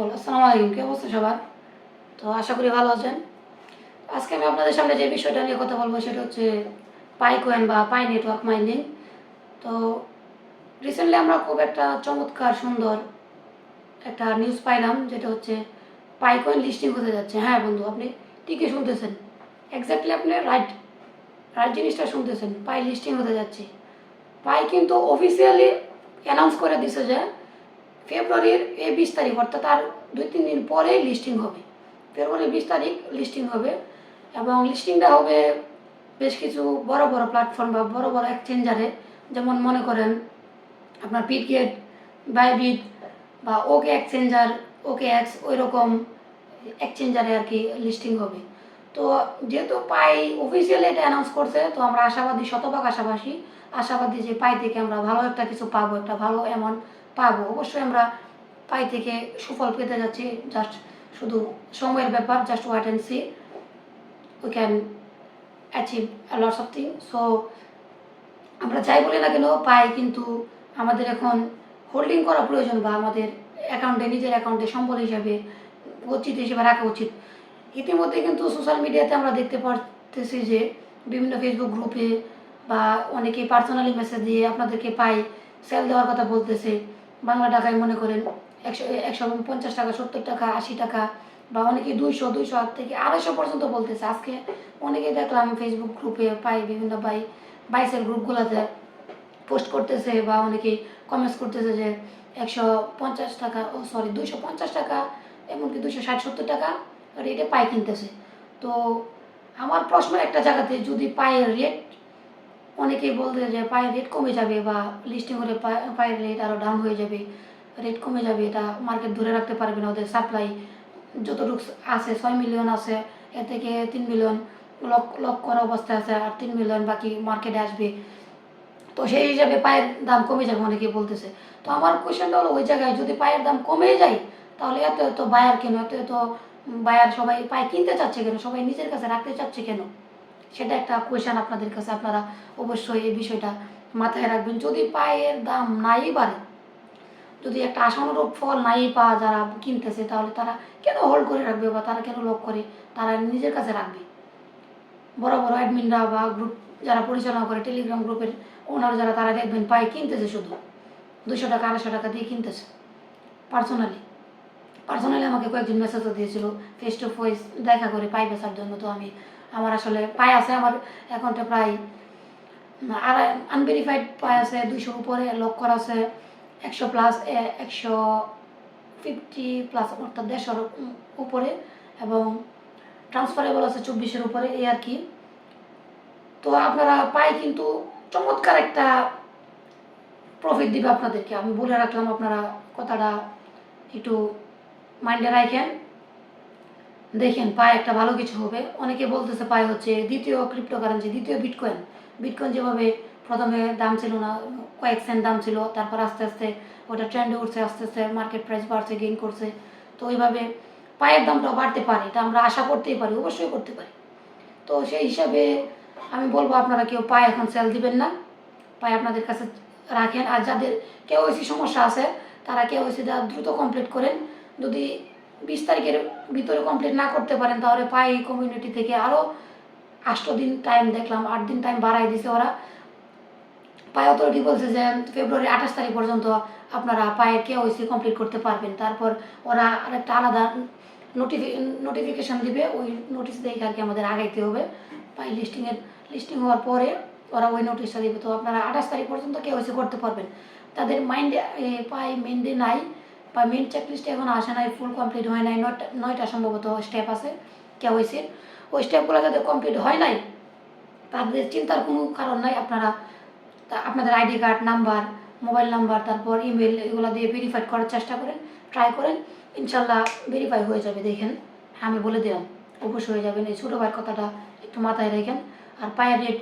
People আসসালামু আলাইকুম কি অবস্থা সবার? তো আশা করি ভালো আছেন। আজকে আমি আপনাদের সামনে যে বিষয়টা নিয়ে কথা বলব সেটা হচ্ছে পাই কয়েন বা পাই নেটওয়ার্ক মাইনিং। তো রিসেন্টলি আমরা খুব একটা চমৎকার, সুন্দর একটা নিউজ পাইলাম, যেটা হচ্ছে পাই কয়েন লিস্টিং হতে যাচ্ছে। হ্যাঁ বন্ধু, আপনি ঠিকই শুনতেছেন। এক্স্যাক্টলি আপনি রাইট রাইট জিনিসটা শুনতেছেন। পাই লিস্টিং হতে যাচ্ছে। পাই কিন্তু অফিসিয়ালি অ্যানাউন্স করে দিছে যে ফেব্রুয়ারির এই বিশ তারিখ, অর্থাৎ তার দুই, তিন দিন পরে লিস্টিং হবে। ফেব্রুয়ারির বিশ তারিখ লিস্টিং হবে এবং লিস্টিংটা হবে বেশ কিছু বড় বড় প্ল্যাটফর্ম বা বড় বড় এক্সচেঞ্জারে যেমন মনে করেন আপনার পিটগেট বাইবিট বা ওকে এক্সচেঞ্জার ওকে এক্স ওই রকম এক্সচেঞ্জারে আর কি লিস্টিং হবে। তো যেহেতু পাই অফিসিয়ালি এটা অ্যানাউন্স করছে, তো আমরা আশাবাদী, শতভাগ আশাবাসী। আশাবাদী যে পাই থেকে আমরা ভালো একটা কিছু পাবো, একটা ভালো অ্যামাউন্ট পাবো। অবশ্যই আমরা পাই থেকে সুফল পেতে যাচ্ছি। জাস্ট শুধু সময়ের ব্যাপার just wait and see we can achieve lots of thing so আমরা যাই বলি না কেন, পাই কিন্তু আমাদের এখন হোল্ডিং করা প্রয়োজন বা আমাদের অ্যাকাউন্টে নিজের অ্যাকাউন্টে সম্বল হিসাবে, উচিত হিসেবে রাখা উচিত। ইতিমধ্যে কিন্তু সোশ্যাল মিডিয়াতে আমরা দেখতে পারতেছি যে বিভিন্ন ফেসবুক গ্রুপে বা অনেকে পার্সোনালি মেসেজ দিয়ে আপনাদেরকে পাই সেল দেওয়ার কথা বলতেছে। বাংলা টাকায় মনে করেন একশো একশো পঞ্চাশ টাকা, সত্তর টাকা, আশি টাকা বা অনেকে দুইশো দুইশো থেকে আড়াইশো পর্যন্ত বলতেছে। আজকে অনেকে দেখলাম ফেসবুক গ্রুপে পাই বিভিন্ন বাই বাইসের গ্রুপগুলোতে পোস্ট করতেছে বা অনেকে কমেন্টস করতেছে যে একশো পঞ্চাশ টাকা, ও সরি দুইশো পঞ্চাশ টাকা, এমনকি দুইশো ষাট, সত্তর টাকা রেটে পাই কিনতেছে। তো আমার প্রশ্ন একটা জায়গাতে, যদি পায়ের রেট অনেকেই বলতে যে পায়ের রেট কমে যাবে বা লিস্টিং পায়ে- পায়ের রেট আরও ডাউন হয়ে যাবে। রেট কমে যাবে, এটা মার্কেট ধরে রাখতে পারবে না ওদের সাপ্লাই যতটুকু আছে, ছয় মিলিয়ন আছে, এর থেকে তিন মিলিয়ন লক লক করা অবস্থায় আছে আর তিন মিলিয়ন বাকি মার্কেটে আসবে। তো সেই হিসাবে পায়ের দাম কমে যাবে অনেকে বলতেছে। তো আমার কোয়েশ্চেনটা হলো ওই জায়গায় যদি পায়ের দাম কমে যায়, তাহলে এত এত বায়ার কেন? এত এত বায়ার সবাই পায়ে কিনতে চাচ্ছে কেন? সবাই নিজের কাছে রাখতে চাচ্ছে কেন? সেটা একটা কোয়েশ্চেন আপনাদের কাছে, আপনারা অবশ্যই এই বিষয়টা মাথায় রাখবেন। যদি পায়ের দাম নাই বাড়ে, যদি একটা আশানুরূপ ফল নাই পাওয়া যারা কিনতেছে, তাহলে তারা কেন হোল্ড করে রাখবে বা তারা কেন লক করে? তারা নিজের কাছে রাখবে। বড় বড় অ্যাডমিনরা বা গ্রুপ যারা পরিচালনা করে টেলিগ্রাম গ্রুপের ওনার যারা, তারা দেখবেন পায়ে কিনতেছে শুধু। দুশো টাকা, আড়াইশো টাকা দিয়ে কিনতেছে। পার্সোনালি পার্সোনালি আমাকে কয়েকজন মেসেজও দিয়েছিল ফেস টু ফেস দেখা করে পাই বেচার জন্য। তো আমি আমার আসলে পাই আছে, আমার অ্যাকাউন্টে প্রায় আর আনভেরিফাইড পায় আছে, দুইশোর উপরে লক করা আছে, একশো প্লাস একশো ফিফটি প্লাস অর্থাৎ দেড়শোর উপরে এবং ট্রান্সফারেবল আছে চব্বিশের উপরে, এই আর কি। তো আপনারা পাই কিন্তু চমৎকার একটা প্রফিট দিবে আপনাদেরকে। আমি বলে রাখলাম, আপনারা কথাটা একটু মাইন্ডে রাখেন। দেখেন, পায়ে একটা ভালো কিছু হবে। অনেকে বলতেছে পায়ে হচ্ছে দ্বিতীয় ক্রিপ্টোকারেন্সি দ্বিতীয় বিটকয়েন বিটকয়েন যেভাবে প্রথমে দাম ছিল না, কয়েক সেন্ট দাম ছিল, তারপর আস্তে আস্তে ওটা ট্রেন্ডে উঠছে, আস্তে আস্তে মার্কেট প্রাইস বাড়ছে গেইন করছে। তো ওইভাবে পায়ের দামটাও বাড়তে পারে, এটা আমরা আশা করতেই পারি, অবশ্যই করতে পারি। তো সেই হিসাবে আমি বলব, আপনারা কেউ পায়ে এখন সেল দিবেন না। পায়ে আপনাদের কাছে রাখেন। আর যাদের কেওয়াইসি সমস্যা আছে, তারা কেওয়াইসিটা দ্রুত কমপ্লিট করেন। যদি বিশ তারিখের ভিতরে কমপ্লিট না করতে পারেন, তাহলে পাই কমিউনিটি থেকে আরও আষ্ট দিন টাইম দেখলাম, আট দিন টাইম বাড়াই দিছে ওরা। পাই অথরিটি বলছে যে ফেব্রুয়ারি আঠাশ তারিখ পর্যন্ত আপনারা পায়ের কেওয়াইসি কমপ্লিট করতে পারবেন। তারপর ওরা আরেকটা আলাদা নোটিফি নোটিফিকেশান দিবে, ওই নোটিশ দেখে আর কি আমাদের আগাইতে হবে। পাই লিস্টিংয়ের লিস্টিং হওয়ার পরে ওরা ওই নোটিশটা দিবে। তো আপনারা আঠাশ তারিখ পর্যন্ত কে কেওয়াইসি করতে পারবেন। তাদের মাইন্ডে পাই মেনডে নাই। বা মেন চেকলিস্টে এখন আসে নাই ফুল কমপ্লিট হয় নাই, নয়টা নয়টা সম্ভবত স্টেপ আছে কেওয়াইসির ওই স্টেপগুলো যাদের কমপ্লিট হয় নাই, তাদের চিন্তার কোনো কারণ নাই, আপনারা আপনাদের ID card number mobile number তারপর ইমেল এগুলো দিয়ে ভেরিফাইড করার চেষ্টা করেন ট্রাই করেন, ইনশাল্লাহ ভেরিফাই হয়ে যাবে, দেখেন, আমি বলে দিলাম, অবশ্যই হয়ে যাবেন এই ছোটো ভাইয়ের কথাটা একটু মাথায় রেখেন, আর পায়ের রেট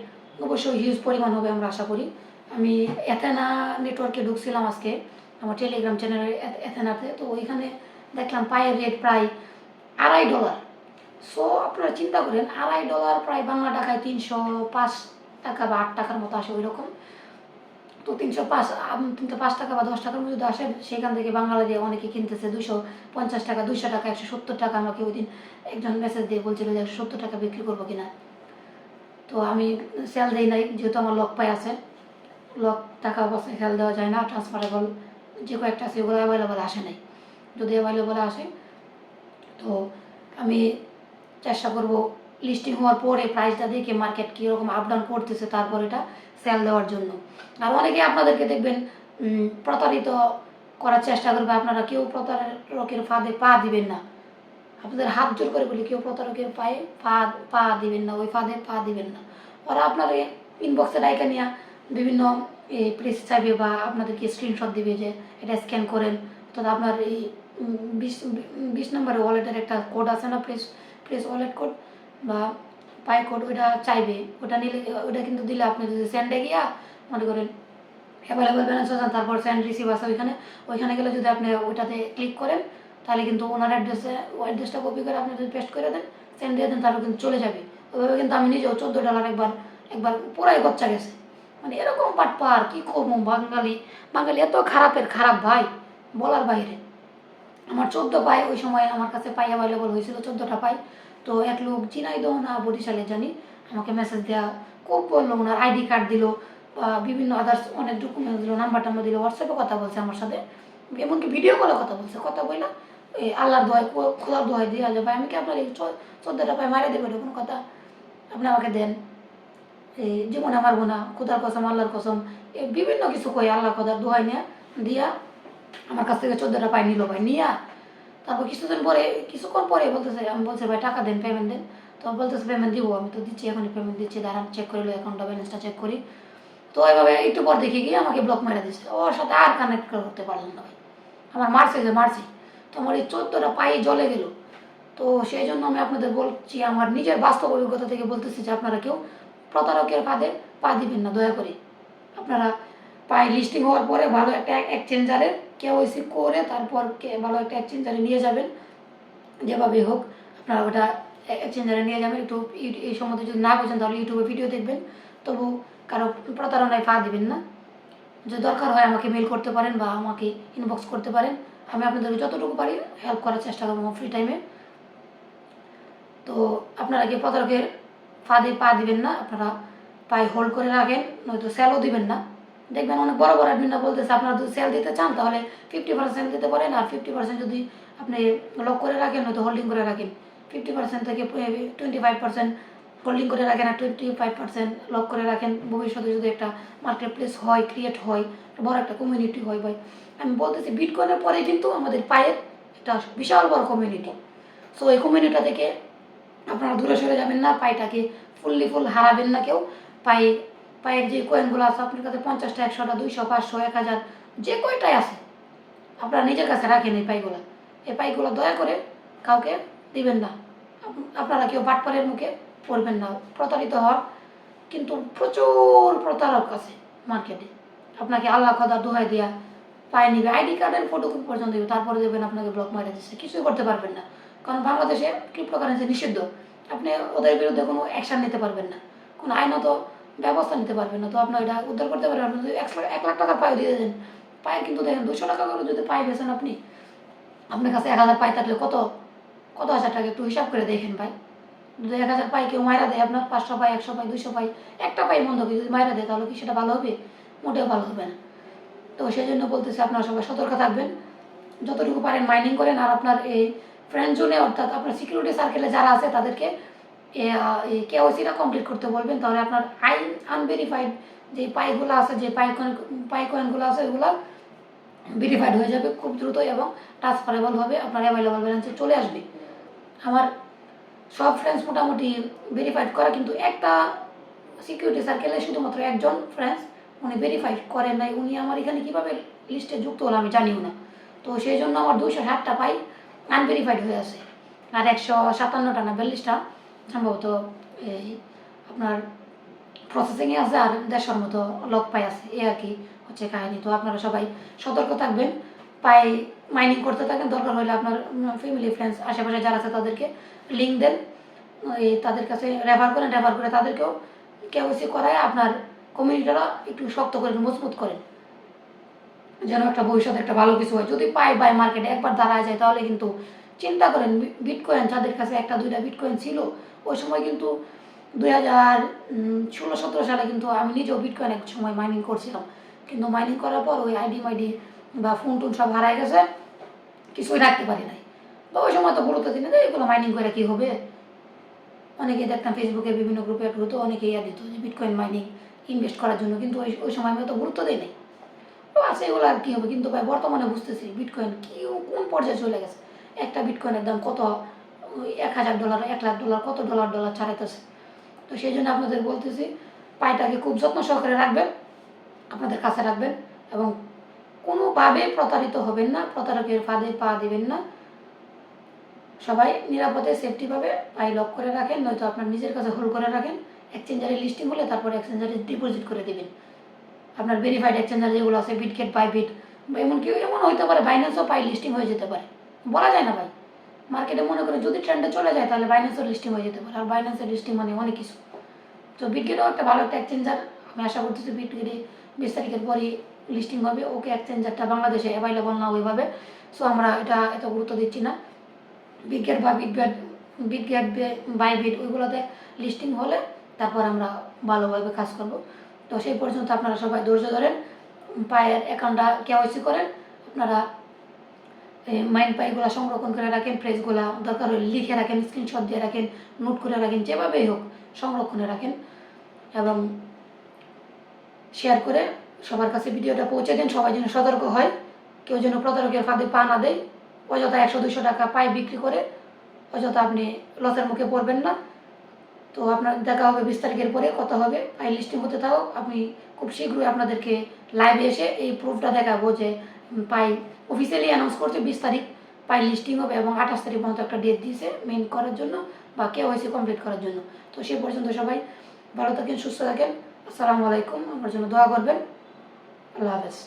অবশ্যই হিউজ পরিমাণ হবে, আমরা আশা করি। আমি এথেনা নেটওয়ার্কে ঢুকছিলাম আজকে আমার টেলিগ্রাম চ্যানেলের এথেনাতে, তো ওইখানে দেখলাম পায়ের রেট প্রায় আড়াই ডলার সো আপনারা চিন্তা করেন, আড়াই ডলার প্রায় বাংলা টাকায় তিনশো পাঁচ টাকা বা আট টাকার মতো আসে ওই রকম তো তিনশো পাঁচ তিনশো পাঁচ টাকা বা দশ টাকার মধ্যে আসে, সেখান থেকে বাঙালি অনেকে কিনতেছে দুশো পঞ্চাশ টাকা দুশো টাকা, একশো সত্তর টাকা, আমাকে ওই দিন একজন মেসেজ দিয়ে বলছিল যে একশো সত্তর টাকা বিক্রি করব কিনা। তো আমি সেল দিই নাই, যেহেতু আমার লক পাই আছে। লক, টাকা অবস্থায় সেল দেওয়া যায় না ট্রান্সফারেবল যে কয়েকটা আছে ওগুলো অ্যাভেলেবল আসে নাই। যদি অ্যাভেলেবল আসে, তো আমি চেষ্টা করব লিস্টিং হওয়ার পরে প্রাইসটা দেখে মার্কেট কীরকম আপ ডাউন করতেছে, তারপর এটা সেল দেওয়ার জন্য। আর অনেকে আপনাদেরকে দেখবেন প্রতারিত করার চেষ্টা করবে। আপনারা কেউ প্রতারকের ফাঁদে পা দিবেন না। আপনাদের হাত জোর করে বলি, কেউ প্রতারকের পায়ে পা পা দিবেন না, ওই ফাঁদে পা দিবেন না। ওরা আপনার ইনবক্সে ডাইকা নিয়ে বিভিন্ন প্লেস চাইবে বা আপনাদেরকে স্ক্রিনশট দিবে যে এটা স্ক্যান করেন। অর্থাৎ আপনার এই বিশ বিশ নম্বরের ওয়ালেটের একটা কোড আছে না প্লেস প্লেস ওয়ালেট কোড বা পাই কোড ওইটা চাইবে। ওটা নিলে ওটা কিন্তু দিলে আপনি যদি স্যান্ডে গিয়া মনে করেন অ্যাভেলেবল ব্যালেন্স আছে, তারপর স্যান্ড রিসিভ আছে ওইখানে ওইখানে গেলে যদি আপনি ওইটাতে ক্লিক করেন, তাহলে কিন্তু ওনার অ্যাড্রেসে ওই অ্যাড্রেসটা কপি করে আপনি যদি পেস্ট করে দেন সেন্ড দিয়ে দেন তাহলে কিন্তু চলে যাবে। ওইভাবে কিন্তু আমি নিজেও চোদ্দ ডলার একবার একবার পুরাই গচ্চা গেছে। মানে এরকম পাটপার কি করব বাঙালি? বাঙালি এত খারাপের খারাপ ভাই, বলার বাইরে। আমার চোদ্দ পাই ওই সময় আমার কাছে পাই অ্যাভেলেবল হয়েছিল, চোদ্দোটা পাই। তো এক লোক চিনাই চিনাইদহ না বরিশালে জানি, আমাকে মেসেজ দেওয়া খুব বলল, ওনার আইডি কার্ড দিল বিভিন্ন আদার্স অনেক ডকুমেন্টস দিল নাম্বার টাম্বার দিল হোয়াটসঅ্যাপে কথা বলছে আমার সাথে। এমনকি ভিডিও কলে কথা বলছে, কথা বললাম এই আল্লাহর দোয়াই খো- খোদার দোয়াই দিয়ে ভাই আমি কি আপনার এই চোদ্দোটা পাই মারা দেবো এটা কথা? আপনি আমাকে দেন। জীবনে মারবো না খোদার কসম, আল্লাহর কসম বিভিন্ন কিছু কই আল্লাহ খোদার দোয়াই নিয়ে, দিয়া আমার কাছ থেকে চোদ্দোটা পাই নিল ভাই, নিয়া। তারপর কিছুদিন পরে, কিছুক্ষণ পরে বলতেছে, আমি বলছে, ভাই, টাকা দেন পেমেন্ট দেন। তো বলতেছে পেমেন্ট দিব, আমি তো দিচ্ছি, এখনই পেমেন্ট দিচ্ছি, দাঁড়ান চেক করে অ্যাকাউন্টটা ব্যালেন্সটা চেক করি। তো এইভাবে একটু পর দেখে গিয়ে আমাকে ব্লক মেরে দিচ্ছে ওর সাথে আর কানেক্ট করতে পারলাম না ভাই। আমার মারছে যে মারছি। তো আমার এই চোদ্দোটা পায়ে জ্বলে গেল। তো সেই জন্য আমি আপনাদের বলছি, আমার নিজের বাস্তব অভিজ্ঞতা থেকে বলতেছি যে আপনারা কেউ প্রতারকের ফাঁদে পা দিবেন না, দয়া করে। আপনারা পায়ে লিস্টিং হওয়ার পরে ভালো একটা এক্সচেঞ্জারের কেওয়াইসি করে তারপর কে- ভালো একটা এক্সচেঞ্জারে নিয়ে যাবেন। যেভাবে হোক, আপনারা ওটা এক্সচেঞ্জারে নিয়ে যাবেন। একটু এই সম্বন্ধে যদি না বোঝেন, তাহলে ইউটিউবে ভিডিও দেখবেন। তবু কারও প্রতারণায় পা দিবেন না। যদি দরকার হয় আমাকে মেল করতে পারেন বা আমাকে ইনবক্স করতে পারেন। আমি আপনাদেরকে যতটুকু পারি হেল্প করার চেষ্টা করব ফ্রি টাইমে তো আপনারা কি প্রতারকের ফাঁদে পা দিবেন না, আপনারা পায়ে হোল্ড করে রাখেন, নয়তো সেলও দিবেন না। দেখবেন অনেক বড় বড় অ্যাডমিনরা বলতেছে, আপনারা যদি সেল দিতে চান, তাহলে ফিফটি পার্সেন্ট দিতে পারেন, আর ফিফটি পার্সেন্ট যদি আপনি লক করে রাখেন, নয়তো হোল্ডিং করে রাখেন। ফিফটি পার্সেন্ট থেকে টোয়েন্টি ফাইভ পার্সেন্ট হোল্ডিং করে রাখেন, আর টোয়েন্টি ফাইভ পার্সেন্ট লক করে রাখেন। ভবিষ্যতে যদি একটা মার্কেট প্লেস হয় ক্রিয়েট হয় বড় একটা কমিউনিটি হয় ভাই। আমি বলতেছি বিটকয়েনের পরে কিন্তু আমাদের পায়ের একটা বিশাল বড় কমিউনিটি সো এই কমিউনিটা থেকে আপনারা দূরে সরে যাবেন না পাইটাকে ফুললি ফুল হারাবেন না কেউ। পায়ে, পায়ের যে কয়েনগুলো আছে, আপনার কাছে পঞ্চাশটা, একশোটা, দুইশো, পাঁচশো, এক হাজার, যে কয়টাই আছে, আপনারা নিজের কাছে রাখেন এই পাইগুলো এই পাইগুলো দয়া করে কাউকে দিবেন না। আপনারা কেউ বাটপারের মুখে পড়বেন না। প্রতারিত হওয়ার কিন্তু প্রচুর প্রতারক আছে মার্কেটে আপনাকে আল্লাহ খদা দোহাই দেয়া পায়ে নিবে। আইডি কার্ডের ফটো পর্যন্ত দিবে তারপরে দেবেন আপনাকে ব্লক মারা দিচ্ছে কিছুই করতে পারবেন না। কারণ বাংলাদেশে ক্রিপ্টোকারেন্সি নিষিদ্ধ। আপনি ওদের বিরুদ্ধে কোনো অ্যাকশন নিতে পারবেন না। কোনো আইনত ব্যবস্থা নিতে পারবেন না। তো আপনার এটা উদ্ধার করতে পারবেন আপনি যদি এক লাখ এক লাখ টাকার পায়ে দিয়ে দেন পায়ে কিন্তু দেখেন দুশো টাকা করে যদি পায়ে বেছেন আপনি, আপনার কাছে এক হাজার পায়ে থাকলে কত কত হাজার টাকা একটু হিসাব করে দেখেন ভাই। যদি এক হাজার পাই কেউ মায়েরা দেয়, আপনার পাঁচশো পাই একশো পাই দুশো পাই একটা পাই বন্ধ কি যদি মায়েরা দেয়, তাহলে কি সেটা ভালো হবে? মোটেও ভালো হবে না। তো সেই জন্য বলতেছি, আপনারা সবাই সতর্ক থাকবেন। যতটুকু পারেন মাইনিং করেন, আর আপনার এই ফ্রেন্ড জোনে অর্থাৎ আপনার সিকিউরিটি সার্কেলে যারা আছে, তাদেরকে কেওসিটা কমপ্লিট করতে বলবেন। তাহলে আপনার আইন আনভেরিফাইড যে পাইগুলো আছে, যে পাই কয়েন পাই আছে ওগুলো ভেরিফাইড হয়ে যাবে খুব দ্রুত এবং ট্রান্সফারেবল হবে, আপনার অ্যাভেলেবল ব্যালেন্সে চলে আসবে। আমার সব ফ্রেন্ডস মোটামুটি ভেরিফাইড করা, কিন্তু একটা সিকিউরিটি সার্কেলে শুধুমাত্র একজন ফ্রেন্ডস উনি ভেরিফাইড করেন নাই। উনি আমার এখানে কীভাবে লিস্টে যুক্ত হলো আমি জানিও না। তো সেই জন্য আমার দুইশো ষাটটা পাই আনভেরিফাইড হয়ে আছে। আর একশো সাতান্নটা না বিয়াল্লিশটা, সম্ভবত এই আপনার প্রসেসিংয়ে আছে আর দেড়শোর মতো লক পাই আছে। এ আর কি হচ্ছে কাহিনী। তো আপনারা সবাই সতর্ক থাকবেন। পাই মাইনিং করতে থাকেন, দরকার হলে আপনার ফ্যামিলি ফ্রেন্ডস আশেপাশে যারা আছে তাদেরকে লিঙ্ক দেন। এই তাদের কাছে রেফার করেন রেফার করে তাদেরকেও কেওসি করায় আপনার কমিউনিটিটা একটু শক্ত করেন মজবুত করেন। যেন একটা ভবিষ্যতে একটা ভালো কিছু হয়। যদি পাই বাই মার্কেটে একবার দাঁড়ায় যায়, তাহলে কিন্তু চিন্তা করেন বিটকয়েন যাদের কাছে একটা, দুইটা বিটকয়েন ছিল, ওই সময় কিন্তু দুই হাজার ষোলো, সতেরো সালে কিন্তু আমি নিজেও বিটকয়েন এক সময় মাইনিং করছিলাম। কিন্তু মাইনিং করার পর ওই আইডি মাইডি বা ফোন টোন সব হারায় গেছে, কিছুই রাখতে পারি নাই। বা ওই সময় তো গুরুত্ব দিনে যে এগুলো মাইনিং করে কি হবে? অনেকে দেখতাম ফেসবুকে বিভিন্ন গ্রুপে হতো অনেকে ইয়া দিত যে বিটকয়েন মাইনিং ইনভেস্ট করার জন্য। কিন্তু ওই ওই সময় আমি অত গুরুত্ব দিই নাই। তো আছে, এগুলো আর কী হবে? কিন্তু ভাই, বর্তমানে বুঝতেছি বিটকয়েন কি কোন পর্যায়ে চলে গেছে? একটা বিটকয়েনের দাম কত? এক হাজার ডলার এক লাখ ডলার কত ডলার ডলার ছাড়াইতেছে? তো সেই জন্য আপনাদের বলতেছি পায়টাকে খুব যত্ন সহকারে রাখবেন, আপনাদের কাছে রাখবেন এবং কোনোভাবে প্রতারিত হবেন না, প্রতারকের ফাঁদে পা দিবেন না। সবাই নিরাপদে সেফটিভাবে পায়ে লক করে রাখেন, নয়তো আপনার নিজের কাছে হোল্ড করে রাখেন এক্সচেঞ্জারে লিস্টিং হলে তারপর এক্সচেঞ্জারে ডিপোজিট করে দিবেন। আপনার ভেরিফাইড এক্সচেঞ্জার যেগুলো আছে বিটকেট বাইবিট বা এমনকি এমন হইতে পারে বাইন্যান্সও পাই লিস্টিং হয়ে যেতে পারে। বলা যায় না ভাই। মার্কেটে মনে করে যদি ট্রেন্ডে চলে যায়, তাহলে বাইন্যান্সের লিস্টিং হয়ে যেতে পারে। আর বাইন্যান্সের লিস্টিং মানে অনেক কিছু। তো বিটগেটও একটা ভালো একটা এক্সচেঞ্জার আমি আশা করতেছি বিটগেটে বিশ তারিখের পরই লিস্টিং হবে। ওকে এক্সচেঞ্জারটা বাংলাদেশে অ্যাভেলেবল না ওইভাবে সো আমরা এটা এত গুরুত্ব দিচ্ছি না। বিটগেট বা বিটগেট বাই বিট ওইগুলোতে লিস্টিং হলে তারপর আমরা ভালোভাবে কাজ করব। তো সেই পর্যন্ত আপনারা সবাই ধৈর্য ধরেন পায়ের অ্যাকাউন্টটা কেওয়াইসি করেন, আপনারা মাইন্ড পাইগুলো সংরক্ষণ করে রাখেন প্রেসগুলো দরকার হলে লিখে রাখেন স্ক্রিনশট দিয়ে রাখেন নোট করে রাখেন, যেভাবেই হোক সংরক্ষণে রাখেন এবং শেয়ার করে সবার কাছে ভিডিওটা পৌঁছে দেন, সবাই যেন সতর্ক হয়, কেউ যেন প্রতারকের ফাঁদে পা না দেয়, অযথা একশো দুশো টাকা পায়ে বিক্রি করে, অযথা আপনি লসের মুখে পড়বেন না। তো আপনার দেখা হবে বিশ তারিখের পরে কত হবে। পাই লিস্টিং হতে থাকুক। আমি খুব শীঘ্রই আপনাদেরকে লাইভে এসে এই প্রুফটা দেখাবো যে পাই অফিসিয়ালি অ্যানাউন্স করছে বিশ তারিখ। পাই লিস্টিং হবে এবং আঠাশ তারিখ পর্যন্ত একটা ডেট দিয়েছে মেন করার জন্য বা হয়েছে কমপ্লিট করার জন্য। তো সে পর্যন্ত সবাই ভালো থাকেন, সুস্থ থাকেন। আসসালামু আলাইকুম। আমার জন্য দোয়া করবেন। আল্লাহ হাফেজ।